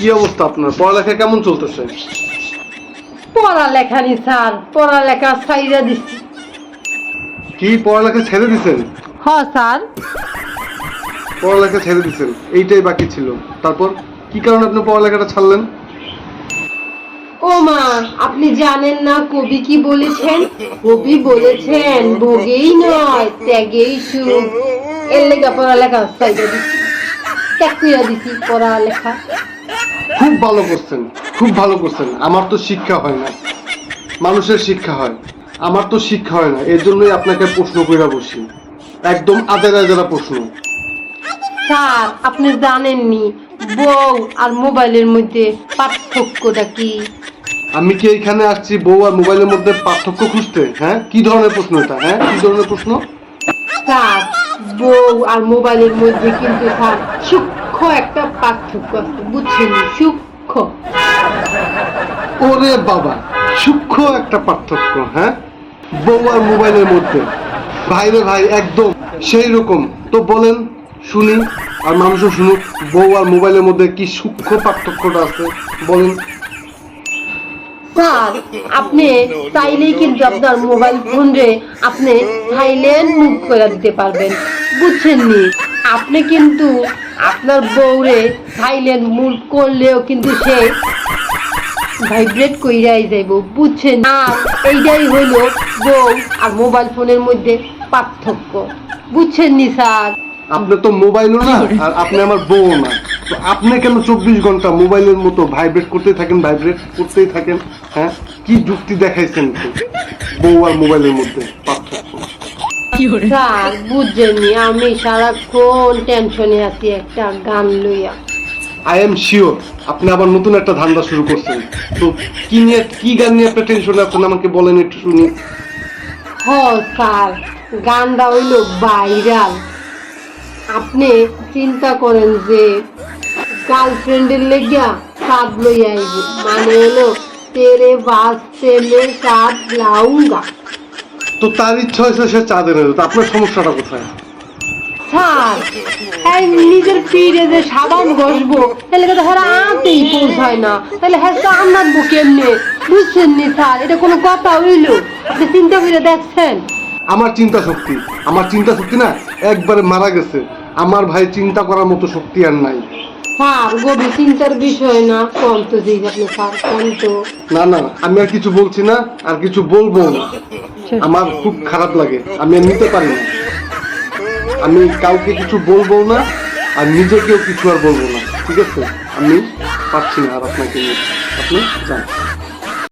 কি অবস্থা আপনার? পড়ালেখা কেমন চলতেছে? পড়ালেখা নি স্যার। পড়ালেখা ছাইরা দিছি কি পড়ালেখা ছেড়ে দিছেন? হ স্যার। পড়ালেখা ছেড়ে দিছেন। এইটাই বাকি ছিল। তারপর কি কারণে আপনি পড়ালেখাটা ছাড়লেন? ও মা আপনি জানেন না কবি কি বলেছেন? কবি বলেছেন ভোগেই নয় ত্যাগেই সুখ এর লেগা পড়ালেখা ছাইরা দিছি ত্যাগ কইরা দিছি পড়ালেখা। খুব ভালো করছেন খুব ভালো করছেন। আমার তো শিক্ষা হয় না। মানুষের শিক্ষা হয়। আমার তো শিক্ষা হয় না। এর জন্যই আপনাকে প্রশ্ন কইরা বসি। একদম আদেরা আদেরা প্রশ্ন। স্যার আপনি জানেননি বউ আর মোবাইলের মধ্যে পার্থক্যটা কি? আমি কি এখানে আসছি বউ আর মোবাইলের মধ্যে পার্থক্য খুঁজতে? হ্যাঁ? কি ধরনের প্রশ্ন এটা? হ্যাঁ? কি ধরনের প্রশ্ন? স্যার বউ আর মোবাইলের মধ্যে কিন্তু স্যার সূক্ষ্ম একটা পার্থক্য আছে বুঝছেন সূক্ষ্ম। ওরে বাবা সূক্ষ্ম একটা পার্থক্য হ্যাঁ? বউ আর মোবাইলের মধ্যে। ভাই রে ভাই একদম সেই রকম। তো বলেন শুনি আর মানুষও শুনুক বউ আর মোবাইলের মধ্যে কি সূক্ষ্ম পার্থক্যটা আছে? বলেন। স্যার আপনি চাইলেই কিন্তু আপনার মোবাইল ফোন রে আপনি সাইলেন্ট মুভ করে দিতে পারবেন। বুঝছেন নি? আপনি কিন্তু আপনার বউরে সাইলেন্ট মুভ করলেও কিন্তু সে ভাইব্রেট কইরাই যাইব, বুঝছেন? না এইটাই হইল বউ আর মোবাইল ফোনের মধ্যে পার্থক্য। বুঝছেন নি, স্যার? আপনি তো মোবাইলও না, আর আপনি আমার বউ না। তো আপনি কেন চব্বিশ ঘণ্টা মোবাইলের মতো ভাইব্রেট করতেই থাকেন, ভাইব্রেট করতেই থাকেন হ্যাঁ? কি যুক্তি দেখাইছেন? বউ আর মোবাইলের মধ্যে পার্থক্য। স্যার বুঝছেননি আমি সারাক্ষণ টেনশনে আছি একটা গান লইয়া। আই এম শিওর আপনি আবার নতুন একটা ধান্দা শুরু করছেন। তো কি নিয়ে কি গান নিয়ে আপনার টেনশনে আছেন? আমাকে বলেন একটু শুনি। হ স্যার গানটা হইল ভাইরাল আপনি চিন্তা করেন যে গার্লফ্রেন্ডের লেগিয়া সাদ লই আইব। মানে হলো তেরে বাসতে মে সাদ লাউঙ্গা। তো তার ইচ্ছা হয়েছে সে চাঁদে নেবে তো আপনার সমস্যাটা কোথায়? স্যার এই নিজের পিঠে যে সাবান ঘষবো তাহলে তো হ্যাঁ আনতেই পৌঁছায় না। তাহলে হ্যাঁ চান রাখব কেমনে? বুঝছেন নি স্যার এটা কোনো কথা হইল? আপনি চিন্তা করে দেখছেন? আমার চিন্তা শক্তি আমার চিন্তা শক্তি না একবারে মারা গেছে। আমার ভাই চিন্তা করার মতো শক্তি আর নাই। স্যার গভীর চিন্তার বিষয় না। কম তো দিই আপনি স্যার কম তো। না না আমি আর কিছু বলছি না আর কিছু বলব না। আমার খুব খারাপ লাগে। আমি আর নিতে পারি না। আমি কাউকে কিছু বলব না আর নিজেকেও কিছু আর বলব না। ঠিক আছে? আমি পারছি না আর আপনাকে নিয়ে। আপনি যান।